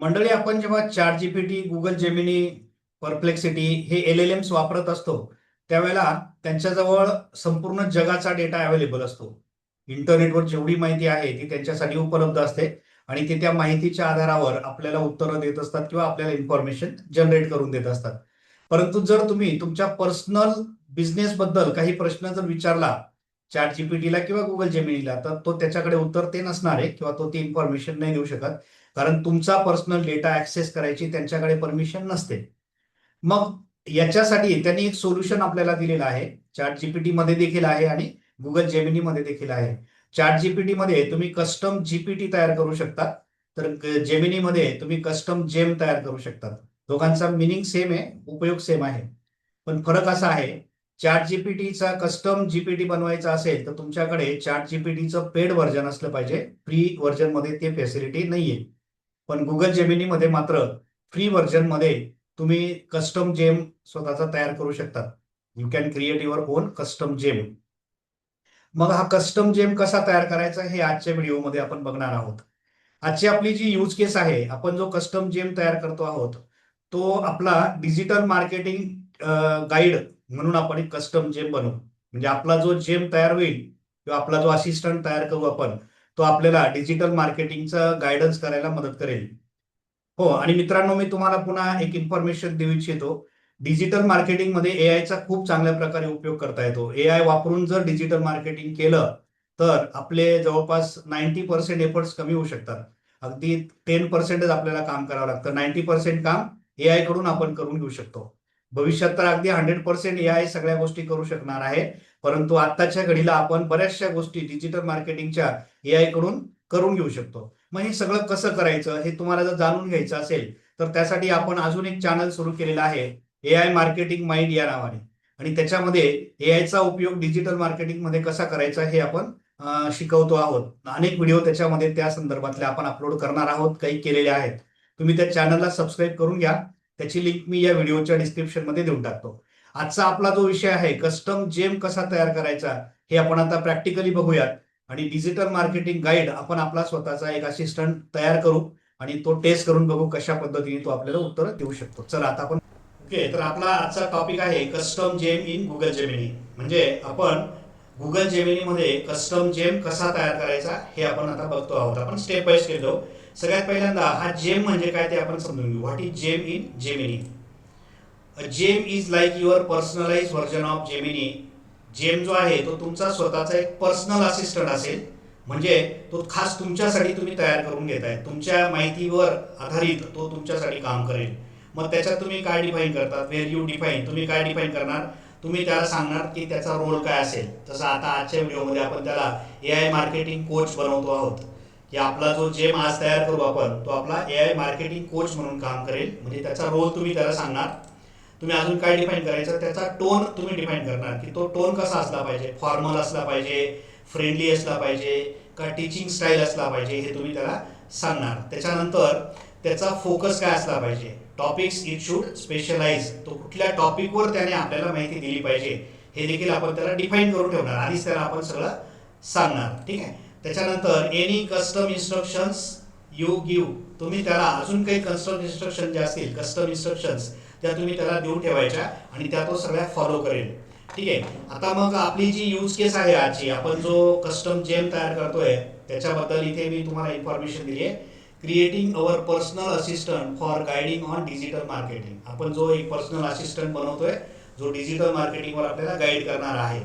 मंडळी आपण जेव्हा chat GPT Google Gemini Perplexity हे एल एल एम्स वापरत असतो त्यावेळेला त्यांच्याजवळ संपूर्ण जगाचा डेटा अवेलेबल असतो. इंटरनेटवर जेवढी माहिती आहे ती त्यांच्यासाठी उपलब्ध असते आणि ते त्या माहितीच्या आधारावर आपल्याला उत्तरं देत असतात किंवा आपल्याला इन्फॉर्मेशन जनरेट करून देत असतात. परंतु जर तुम्ही तुमच्या पर्सनल बिझनेस बद्दल काही प्रश्न जर विचारला चॅट जीपीटीला किंवा गुगल जेमिनीला तर तो त्याच्याकडे उत्तर ते नसणार आहे किंवा तो ती इन्फॉर्मेशन नाही देऊ शकत. कारण तुमचा पर्सनल डेटा ऍक्सेस करायची त्यांच्याकडे परमिशन नसते. मग याच्यासाठी त्यांनी एक सोल्युशन आपल्याला दिलेलं आहे. चॅट जीपीटी मध्ये देखील आहे आणि गुगल जेमिनी मध्ये देखील आहे. चॅट जीपीटी मध्ये तुम्ही कस्टम जीपीटी तयार करू शकता तर जेमिनी मध्ये तुम्ही कस्टम जेम तयार करू शकता दोघांचा मिनिंग सेम आहे उपयोग सेम आहे. पण फरक असा आहे चॅट जीपीटीचा कस्टम जीपीटी बनवायचा असेल तर तुमच्याकडे चॅट जीपीटीचं पेड व्हर्जन असलं पाहिजे. फ्री व्हर्जनमध्ये ते फॅसिलिटी नाहीये. पण गुगल जेमिनी मध्ये मात्र फ्री व्हर्जनमध्ये तुम्ही कस्टम जेम स्वतःचा तयार करू शकता. You can create your own custom gem मग हा कस्टम जेम कसा तयार करायचा हे आजच्या व्हिडिओमध्ये आपण बघणार आहोत. आजची आपली जी यूज केस आहे आपण जो कस्टम जेम तयार करतो आहोत तो आपला डिजिटल मार्केटिंग गाईड म्हणून आपण एक कस्टम जेम बनवू. म्हणजे आपला जो जेम तयार होईल किंवा आपला जो असिस्टंट तयार करू आपण तो आपल्याला डिजिटल मार्केटिंगचा गायडन्स करायला मदत करेल. हो आणि मित्रांनो मी तुम्हाला पुन्हा एक इन्फॉर्मेशन देऊ इच्छितो डिजिटल मार्केटिंगमध्ये ए आयचा खूप चांगल्या प्रकारे उपयोग करता येतो. ए आय वापरून जर डिजिटल मार्केटिंग केलं तर आपले जवळपास नाईन्टी पर्सेंट एफर्ट्स कमी होऊ शकतात. अगदी टेन पर्सेंटच आपल्याला काम करावं लागतं. नाईन्टी पर्सेंट काम ए आयकडून आपण करून घेऊ शकतो. भविष्यात तर अगदी हंड्रेड पर्सेंट ए आय सगळ्या गोष्टी करू शकणार आहे. परंतु आत्ताच्या घडीला आपण बऱ्याचशा गोष्टी डिजिटल मार्केटिंगच्या एआयकडून करून घेऊ शकतो. मग हे सगळं कसं करायचं हे तुम्हाला जर जाणून घ्यायचं असेल तर त्यासाठी आपण अजून एक चॅनल सुरू केलेला आहे एआय मार्केटिंग माइंड या नावाने. आणि त्याच्यामध्ये एआयचा उपयोग डिजिटल मार्केटिंगमध्ये कसा करायचा हे आपण शिकवतो आहोत. अनेक व्हिडिओ त्याच्यामध्ये त्या संदर्भातले आपण अपलोड करणार आहोत काही केलेले आहेत. तुम्ही त्या चॅनलला सबस्क्राईब करून घ्या. त्याची लिंक मी या व्हिडिओच्या डिस्क्रिप्शनमध्ये देऊन टाकतो. आजचा आपला जो विषय आहे कस्टम जेम कसा तयार करायचा हे आपण आता प्रॅक्टिकली बघूयात. आणि डिजिटल मार्केटिंग गाईड आपण आपला स्वतःचा एक असिस्टंट तयार करू आणि तो टेस्ट करून बघू कशा पद्धतीने तो आपल्याला उत्तर देऊ शकतो. चला आता आपण ओके तर आपला आजचा टॉपिक आहे custom gem in Google Gemini म्हणजे आपण गुगल जेमिनी मध्ये कस्टम जेम कसा तयार करायचा हे आपण आता बघतो आहोत. आपण स्टेप बाय स्टेप जाऊ. सगळ्यात पहिल्यांदा हा जेम म्हणजे काय ते आपण समजून घेऊ. What is gem in Gemini gem is like your personalise version of Gemini gem जो आहे तो तुमचा स्वतःचा एक पर्सनल असिस्टंट असेल. म्हणजे तो खास तुमच्यासाठी तुम्ही तयार करून घेताय. तुमच्या माहितीवर आधारित तो तुमच्यासाठी काम करेल. मग त्याच्यात तुम्ही काय डिफाईन करतात? वेअर यू डिफाईन तुम्ही काय डिफाईन करणार? तुम्ही त्याला सांगणार की त्याचा रोल काय असेल. तसं आता आजच्या व्हिडिओमध्ये आपण त्याला ए आय मार्केटिंग कोच बनवतो आहोत. की आपला जो जेम आज तयार करू आपण तो आपला ए आय मार्केटिंग कोच म्हणून काम करेल. म्हणजे त्याचा रोल तुम्ही त्याला सांगणार. तुम्ही अजून काय डिफाईन करायचं? त्याचा टोन तुम्ही डिफाईन करणार की तो टोन कसा असला पाहिजे? फॉर्मल असला पाहिजे? फ्रेंडली असला पाहिजे? का टीचिंग स्टाईल असला पाहिजे? हे तुम्ही त्याला सांगणार. त्याच्यानंतर त्याचा फोकस काय असला पाहिजे? टॉपिक्स इट शूड स्पेशलाइज तो कुठल्या टॉपिकवर त्याने आपल्याला माहिती दिली पाहिजे? हे देखील आपण त्याला डिफाईन करून ठेवणार. आधीच त्याला आपण सगळं सांगणार. ठीक आहे? त्याच्यानंतर any custom instructions you give तुम्ही त्याला अजून काही कस्टम इन्स्ट्रक्शन जे असतील कस्टम इन्स्ट्रक्शन्स त्या तुम्ही त्याला देऊन ठेवायच्या आणि त्या तो सगळ्या फॉलो करेल. ठीक आहे? आता मग आपली जी यूज केस आहे आजची आपण जो कस्टम जेम तयार करतोय त्याच्याबद्दल इथे मी तुम्हाला इन्फॉर्मेशन दिली आहे creating our personal assistant for guiding on digital marketing आपण जो एक पर्सनल असिस्टंट बनवतोय जो डिजिटल मार्केटिंगवर आपल्याला गाईड करणार आहे.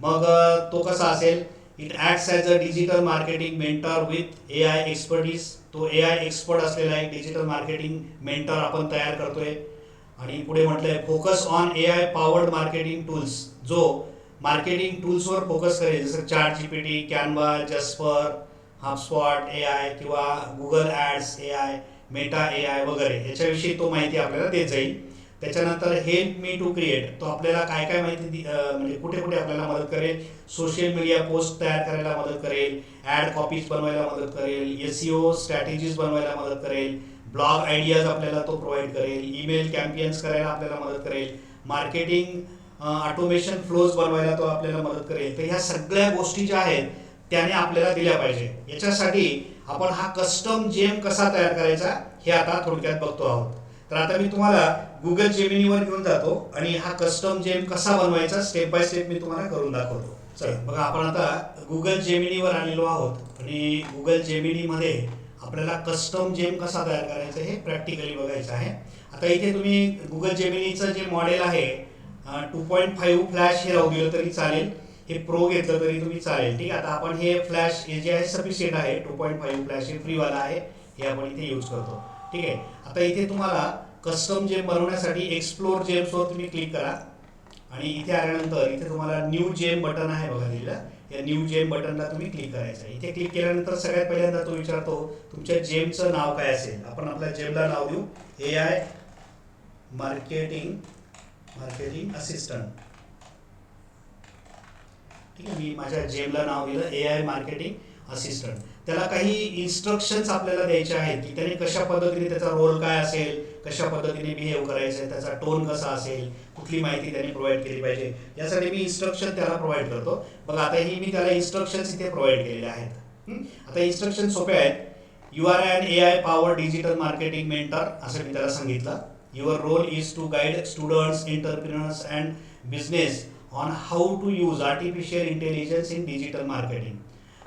मग तो कसा असेल? It acts as a digital marketing mentor with A I expertise तो ए आय एक्सपर्ट असलेला एक डिजिटल मार्केटिंग मेंटर आपण तयार करतोय. आणि पुढे म्हटलंय focus on A I powered marketing tools जो मार्केटिंग टूल्सवर फोकस करेल जसं chat G P T Canva Jasper HubSpot A I किंवा Google ads A I Meta A I वगैरे याच्याविषयी तो माहिती आपल्याला देत जाईल. त्याच्यानंतर हेल्प मी टू क्रिएट तो आपल्याला काय काय माहिती दि- म्हणजे कुठे कुठे आपल्याला मदत करेल? सोशल मीडिया पोस्ट तयार करायला मदत करेल. ॲड कॉपीज बनवायला मदत करेल. एस स्ट्रॅटेजीज बनवायला मदत करेल. ब्लॉग आयडियाज आपल्याला तो प्रोव्हाइड करेल ईमेल कॅम्पियन्स करायला आपल्याला मदत करेल मार्केटिंग ऑटोमेशन फ्लोज बनवायला तो आपल्याला मदत करेल. तर ह्या सगळ्या गोष्टी ज्या आहेत त्याने आपल्याला दिल्या पाहिजे. याच्यासाठी आपण हा कस्टम जेम कसा तयार करायचा हे आता थोडक्यात बघतो आहोत. तर आता मी तुम्हाला गुगल जेमिनीवर घेऊन जातो आणि हा कस्टम जेम कसा बनवायचा स्टेप बाय स्टेप मी तुम्हाला करून दाखवतो. चल बघा आपण आता गुगल जेमिनीवर आलेलो आहोत आणि गुगल जेमिनीमध्ये आपल्याला कस्टम जेम कसा तयार करायचा हे प्रॅक्टिकली बघायचं आहे. आता इथे तुम्ही गुगल जेमिनीचं जे मॉडेल आहे टू पॉईंट फाईव्ह फ्लॅश हे राहू दिलं तरी चालेल. हे प्रो घेतलं तरी तुम्ही चालेल ठीक आहे? आता आपण हे फ्लॅश हे जे आहे सफिशियंट आहे टू पॉईंट फाईव्ह फ्लॅश हे फ्रीवाला आहे हे आपण इथे यूज करतो ठीक आहे? आता इथे तुम्हाला कस्टम जेम बनवण्यासाठी एक्सप्लोर जेम्सवर तुम्ही क्लिक करा. आणि इथे आल्यानंतर इथे तुम्हाला न्यू जेम बटन आहे बघा दिलेलं या न्यू जेम बटनला तुम्ही क्लिक करायचं आहे. इथे क्लिक केल्यानंतर सगळ्यात पहिल्यांदा तो विचारतो तुमच्या जेमचं नाव काय असेल? आपण आपल्या जेमला नाव देऊ. A I marketing marketing assistant ठीक आहे मी माझ्या जेमला नाव दिलं ए आय मार्केटिंग असिस्टंट त्याला काही इन्स्ट्रक्शन्स आपल्याला द्यायचे आहेत की त्याने कशा पद्धतीने त्याचा रोल काय असेल कशा पद्धतीने बिहेव करायचं आहे त्याचा टोन कसा असेल कुठली माहिती त्याने प्रोव्हाइड केली पाहिजे यासाठी मी इन्स्ट्रक्शन त्याला प्रोव्हाइड करतो. बघा आता ही मी त्याला इन्स्ट्रक्शन्स इथे प्रोव्हाइड केलेले आहेत. आता इन्स्ट्रक्शन सोपे आहेत. You are and A I power digital marketing mentor असं मी त्याला सांगितलं. Your role is to guide students entrepreneurs and business on how to use artificial intelligence in digital marketing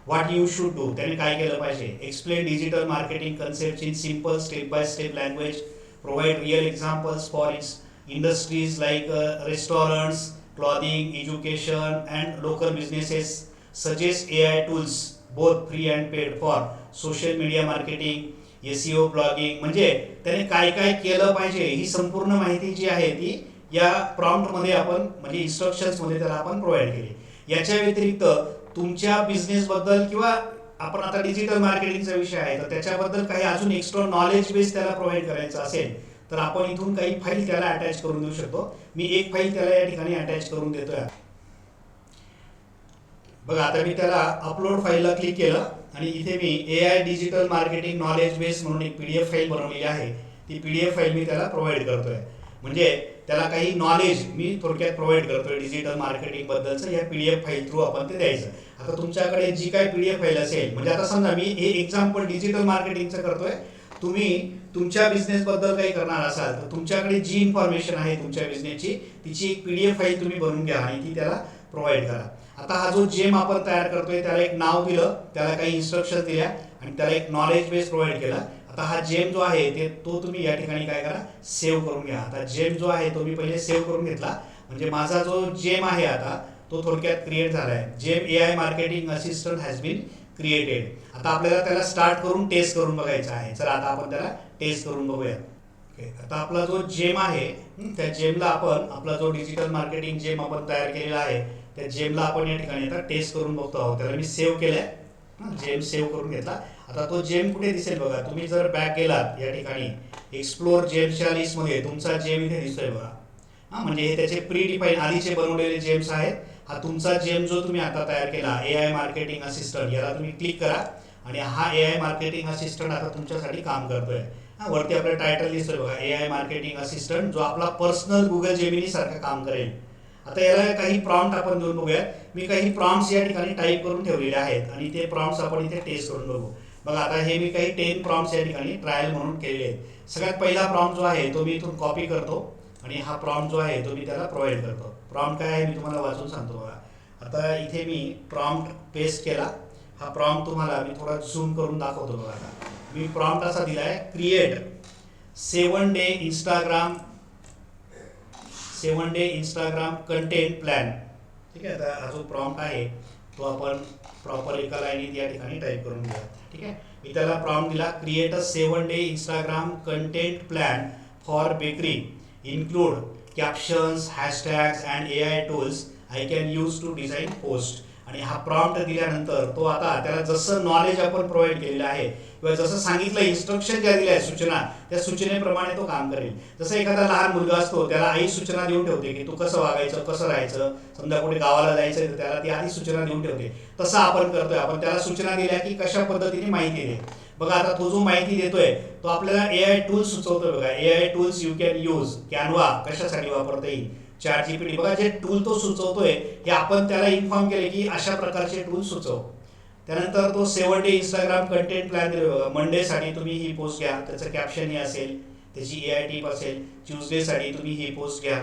what you should do त्याने काय केलं पाहिजे? Explain digital marketing concept in simple step by step language provide real examples for its industries like uh, restaurants, clothing, education, and local businesses suggest AI tools, both free and paid, for social media marketing, SEO blogging म्हणजे त्याने काय काय केलं पाहिजे ही संपूर्ण माहिती जी आहे ती या प्रॉम्प्टमध्ये आपण म्हणजे इन्स्ट्रक्शन्समध्ये त्याला आपण प्रोव्हाइड केली याच्या व्यतिरिक्त तुमच्या बिझनेसबद्दल किंवा आपण आता डिजिटल मार्केटिंगचा विषय आहे तर त्याच्याबद्दल काही अजून एक्स्ट्रा नॉलेज बेस त्याला प्रोव्हाइड करायचं असेल तर आपण इथून काही फाईल त्याला अटॅच करून देऊ शकतो. मी एक फाईल त्याला या ठिकाणी अटॅच करून देतोय. बघा आता मी त्याला अपलोड फाईलला क्लिक केलं आणि इथे मी A I digital marketing knowledge base म्हणून एक पीडीएफ फाईल बनवलेली आहे. ती पीडीएफ फाईल मी त्याला प्रोव्हाइड करतोय. म्हणजे त्याला काही नॉलेज मी थोडक्यात प्रोव्हाइड करतोय डिजिटल मार्केटिंग बद्दलचं या पीडीएफ फाईल थ्रू आपण ते द्यायचं. आता तुमच्याकडे जी काही पीडीएफ फाईल असेल म्हणजे आता समजा मी हे एक्झाम्पल डिजिटल मार्केटिंगचं करतोय. तुम्ही तुमच्या बिझनेस बद्दल काही करणार असाल तर तुमच्याकडे जी इन्फॉर्मेशन आहे तुमच्या बिझनेसची तिची एक पीडीएफ फाईल तुम्ही बनवून घ्या आणि ती त्याला प्रोव्हाइड करा. आता हा जो जेम आपण तयार करतोय त्याला एक नाव दिलं त्याला काही इन्स्ट्रक्शन दिल्या आणि त्याला एक नॉलेज बेस प्रोव्हाइड केला. आता हा जेम जो आहे ते तो तुम्ही या ठिकाणी काय करा सेव्ह करून घ्या. आता जेम जो आहे तो मी पहिले सेव्ह करून घेतला. म्हणजे माझा जो जेम आहे आता तो थोडक्यात क्रिएट झाला आहे gem A I marketing assistant has been created आता आपल्याला त्याला स्टार्ट करून टेस्ट करून बघायचं आहे. चला आता आपण त्याला टेस्ट करून बघूया ओके आता आपला जो जेम आहे त्या जेमला आपण आपला जो डिजिटल मार्केटिंग जेम आपण तयार केलेला आहे त्या जेमला आपण या ठिकाणी आता टेस्ट करून बघतो आहोत. त्याला मी सेव्ह केलंय. जेम सेव्ह करून घेतला. आता तो जेम कुठे दिसेल बघा? तुम्ही जर बॅक गेलात या ठिकाणी एक्सप्लोर जेमच्या लिस्टमध्ये तुमचा जेम इथे दिसतोय बघा. हा म्हणजे हे त्याचे प्री डिफाईन आधीचे बनवलेले जेम्स आहेत. हा तुमचा जेम जो तुम्ही आता तयार केला ए आय मार्केटिंग असिस्टंट याला तुम्ही क्लिक करा आणि हा ए आय मार्केटिंग असिस्टंट आता तुमच्यासाठी काम करतोय. हा वरती आपलं टायटल दिसतोय बघा ए आय मार्केटिंग असिस्टंट जो आपला पर्सनल गुगल जेमिनी सारखं काम करेल. आता याला काही प्रॉम्प्ट आपण देऊन बघूयात. मी काही प्रॉम्प्ट्स या ठिकाणी टाईप करून ठेवलेले आहेत आणि ते प्रॉम्प्ट्स आपण इथे टेस्ट करून बघू. बघा आता हे मी काही टेन प्रॉम्स या ठिकाणी ट्रायल म्हणून केलेले आहेत. सगळ्यात पहिला प्रॉम्प्ट जो आहे तो मी इथून कॉपी करतो आणि हा प्रॉम्प्ट जो आहे तो मी त्याला प्रोव्हाइड करतो. प्रॉम्प्ट काय आहे मी तुम्हाला वाचून सांगतो बघा. आता इथे मी प्रॉम्प्ट पेस्ट केला. हा प्रॉम्प्ट तुम्हाला मी थोडा झूम करून दाखवतो बघा आता. मी प्रॉम्प्ट असा दिला आहे create seven day Instagram seven day Instagram content plan ठीक आहे आता हा जो प्रॉम्प्ट आहे तो आपण प्रॉपर एका लाईनीत या ठिकाणी टाईप करून घ्या. ठीक आहे? मी त्याला प्रॉम्प्ट दिला create a seven day Instagram content plan for bakery include captions hashtags and A I tools I can use to design post आणि हा प्रॉम्प्ट दिल्यानंतर तो आता त्याला जसं नॉलेज आपण प्रोव्हाइड केलेलं आहे किंवा जसं सांगितलं इन्स्ट्रक्शन ज्या दिल्या आहेत सूचना त्या सूचनेप्रमाणे तो काम करेल. जसं एखादा लहान मुलगा असतो त्याला आई सूचना देऊन ठेवते की तू कसं वागायचं कसं राहायचं? समजा कुठे गावाला जायचं तर त्याला ती आधी सूचना देऊन ठेवते. तसं आपण करतोय. आपण त्याला सूचना दिल्या की कशा पद्धतीने माहिती दे. बघा आता तो जो माहिती देतोय तो आपल्याला ए आय टूल्स सुचवतोय बघा. A I tools you can use Canva कशासाठी वापरता येईल? चार जीपीटी बघा जे टूल तो सुचवतोय हे आपण त्याला इन्फॉर्म केले की अशा प्रकारचे टूल सुचव. त्यानंतर तो seven day Instagram content plan दिले बघा मंडेसाठी तुम्ही ही पोस्ट घ्या. त्याचं कॅप्शन हे असेल त्याची ए आय टीप असेल ट्युजडेसाठी तुम्ही ही पोस्ट घ्या.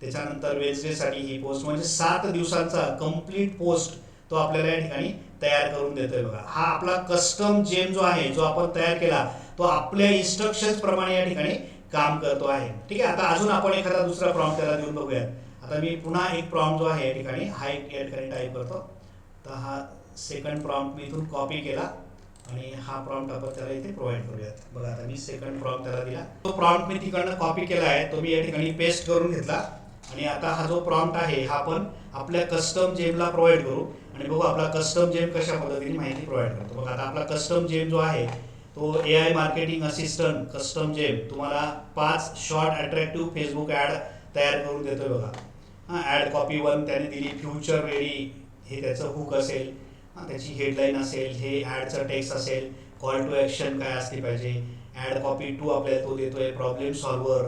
त्याच्यानंतर वेन्सडेसाठी ही पोस्ट म्हणजे सात दिवसांचा कंप्लीट पोस्ट तो आपल्याला या ठिकाणी तयार करून देतोय बघा. हा आपला कस्टम जेम जो आहे जो आपण तयार केला तो आपल्या इन्स्ट्रक्शन्स प्रमाणे या ठिकाणी काम करतो आहे. ठीक आहे? आता अजून आपण एखादा दुसरा प्रॉम्प्ट त्याला देऊन बघूयात. आता मी पुन्हा एक प्रॉम्प्ट जो आहे या ठिकाणी हा एक या ठिकाणी टाईप करतो. तर हा सेकंड प्रॉम्प्ट मी इथून कॉपी केला आणि हा प्रॉम्प्ट आपण त्याला इथे प्रोव्हाइड करूयात. बघा आता मी सेकंड प्रॉम्प्ट त्याला दिला. तो प्रॉम्प्ट मी तिकडनं कॉपी केला आहे तो मी या ठिकाणी पेस्ट करून घेतला. आणि आता हा जो प्रॉम्प्ट आहे हा आपण आपल्या कस्टम जेमला प्रोव्हाइड करू. आणि बघू आपला कस्टम जेम कशा पद्धतीने माहिती प्रोव्हाइड करतो. बघा आता आपला कस्टम जेम जो आहे तो A I marketing assistant custom gem तुम्हाला पाच शॉर्ट अट्रॅक्टिव्ह फेसबुक ॲड तयार करून देतोय बघा. हां ॲड कॉपी वन त्याने दिली फ्युचर रेडी हे त्याचं हुक असेल. त्याची हेडलाईन असेल हे ॲडचं टेक्स्ट असेल कॉल टू ॲक्शन काय असली पाहिजे ॲड कॉपी टू आपल्याला तो देतोय प्रॉब्लेम सॉल्व्हर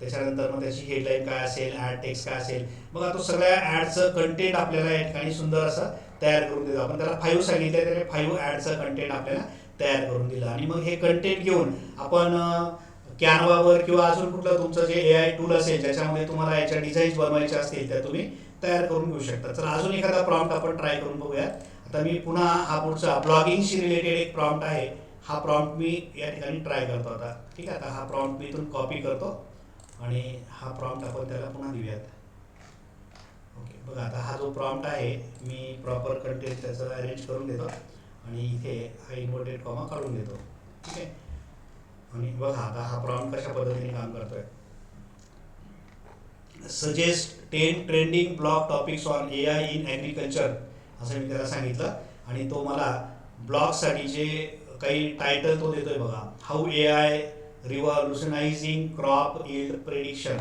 त्याच्यानंतर मग त्याची हेडलाईन काय असेल ॲड टेक्स्ट काय असेल. बघा तो सगळ्या ॲडचं कंटेंट आपल्याला या ठिकाणी सुंदर असं तयार करून देतो. आपण त्याला फाईव्ह सांगितलं त्याने फाईव्ह ॲडचं कंटेंट आपल्याला तयार करून दिलं. आणि मग हे कंटेंट घेऊन आपण कॅनवावर किंवा अजून कुठलं तुमचं जे ए आय टूल असेल ज्याच्यामध्ये तुम्हाला याच्या डिझाईन्स बनवायच्या असतील त्या तुम्ही तयार करून घेऊ शकता. तर अजून एखादा प्रॉम्प्ट आपण ट्राय करून बघूयात. आता मी पुन्हा हा पुढचा ब्लॉगिंगशी रिलेटेड एक प्रॉम्प्ट आहे. हा प्रॉम्प्ट मी या ठिकाणी ट्राय करतो आता. ठीक आहे आता हा प्रॉम्प्ट मी इथून कॉपी करतो आणि हा प्रॉम्प्ट आपण त्याला पुन्हा देऊयात. ओके बघा आता हा जो प्रॉम्प्ट आहे मी प्रॉपर कंटेंट त्याचं अरेंज करून देतो आणि इथे हा इन्व्हर्टेड कॉमा काढून देतो. ठीक आहे? आणि बघा आता हा प्रॉम्प्ट कशा पद्धतीने काम करतोय. Suggest ten trending blog topics on A I in agriculture असं मी त्याला सांगितलं. आणि तो मला ब्लॉगसाठी जे काही टायटल तो देतोय बघा. How A I revolutionising crop yield prediction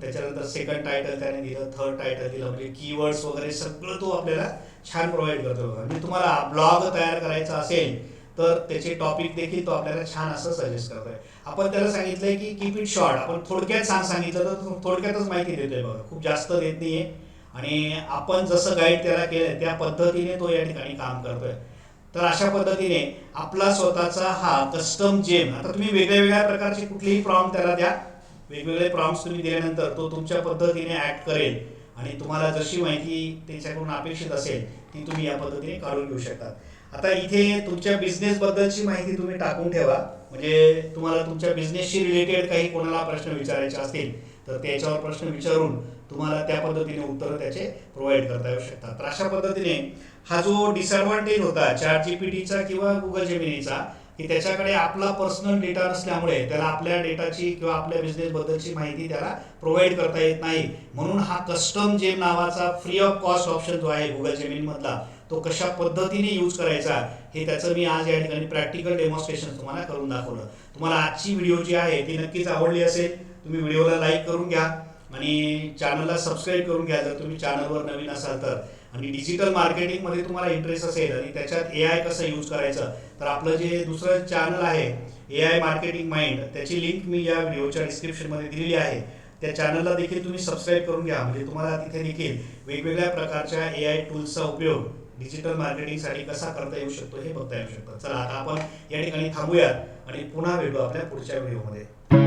त्याच्यानंतर सेकंड टायटल त्याने दिलं थर्ड टायटल दिलं म्हणजे कीवर्ड्स वगैरे सगळं तो आपल्याला छान प्रोव्हाइड करतो बघा. म्हणजे तुम्हाला ब्लॉग तयार करायचा असेल तर त्याचे टॉपिक देखील तो आपल्याला छान असं सजेस्ट करतोय. आपण त्याला सांगितलंय की कीप इट शॉर्ट आपण थोडक्यात सांग सांगितलं तर थोडक्यातच माहिती देतोय बघा. खूप जास्त देत नाहीये. आणि आपण जसं गाईड त्याला केलं त्या पद्धतीने तो या ठिकाणी काम करतोय. तर अशा पद्धतीने आपला स्वतःचा हा कस्टम जेम आता तुम्ही वेगळ्या वेगळ्या प्रकारचे कुठलेही प्रॉम्प्ट त्याला द्या. वेगवेगळे प्रॉम्प्ट्स तुम्ही दिल्यानंतर तो तुमच्या पद्धतीने ऍक्ट करेल. आणि तुम्हाला जशी माहिती त्याच्याकडून अपेक्षित असेल ती तुम्ही या पद्धतीने काढून घेऊ शकता. आता इथे तुमच्या बिझनेस बद्दलची माहिती तुम्ही टाकून ठेवा. म्हणजे तुम्हाला तुमच्या बिझनेसशी रिलेटेड काही कोणाला प्रश्न विचारायचे असतील तर त्याच्यावर प्रश्न विचारून तुम्हाला त्या पद्धतीने उत्तर त्याचे प्रोव्हाइड करता येऊ शकतात. तर अशा पद्धतीने हा जो डिसएडव्हान्टेज होता चॅट जीपीटीचा किंवा गुगल जेमिनीचा की त्याच्याकडे आपला पर्सनल डेटा नसल्यामुळे त्याला आपल्या डेटाची किंवा आपल्या बिझनेस बद्दलची माहिती त्याला प्रोव्हाइड करता येत नाही. म्हणून हा कस्टम जेम नावाचा फ्री ऑफ कॉस्ट ऑप्शन जो आहे गुगल जेमिनी मधला तो कशा पद्धतीने यूज करायचा हे त्याचं मी आज या ठिकाणी प्रॅक्टिकल डेमॉन्स्ट्रेशन तुम्हाला करून दाखवलं. तुम्हाला आजची व्हिडिओ जी आहे ती नक्कीच आवडली असेल. तुम्ही व्हिडिओला लाईक करून घ्या आणि चॅनलला सबस्क्राईब करून घ्या जर तुम्ही चॅनलवर नवीन असाल तर. आणि डिजिटल मार्केटिंगमध्ये तुम्हाला इंटरेस्ट असेल आणि त्याच्यात ए आय कसं यूज करायचं तर आपलं जे दुसरं चॅनल आहे ए आय मार्केटिंग माइंड त्याची लिंक मी या व्हिडिओच्या डिस्क्रिप्शनमध्ये दिलेली आहे. त्या चॅनलला देखील तुम्ही सबस्क्राईब करून घ्या. म्हणजे तुम्हाला तिथे देखील वेगवेगळ्या प्रकारच्या ए आय टूल्सचा उपयोग डिजिटल मार्केटिंगसाठी कसा करता येऊ शकतो हे बघता येऊ शकतं. चला आता आपण या ठिकाणी थांबूयात आणि पुन्हा भेटू आपल्या पुढच्या व्हिडिओमध्ये.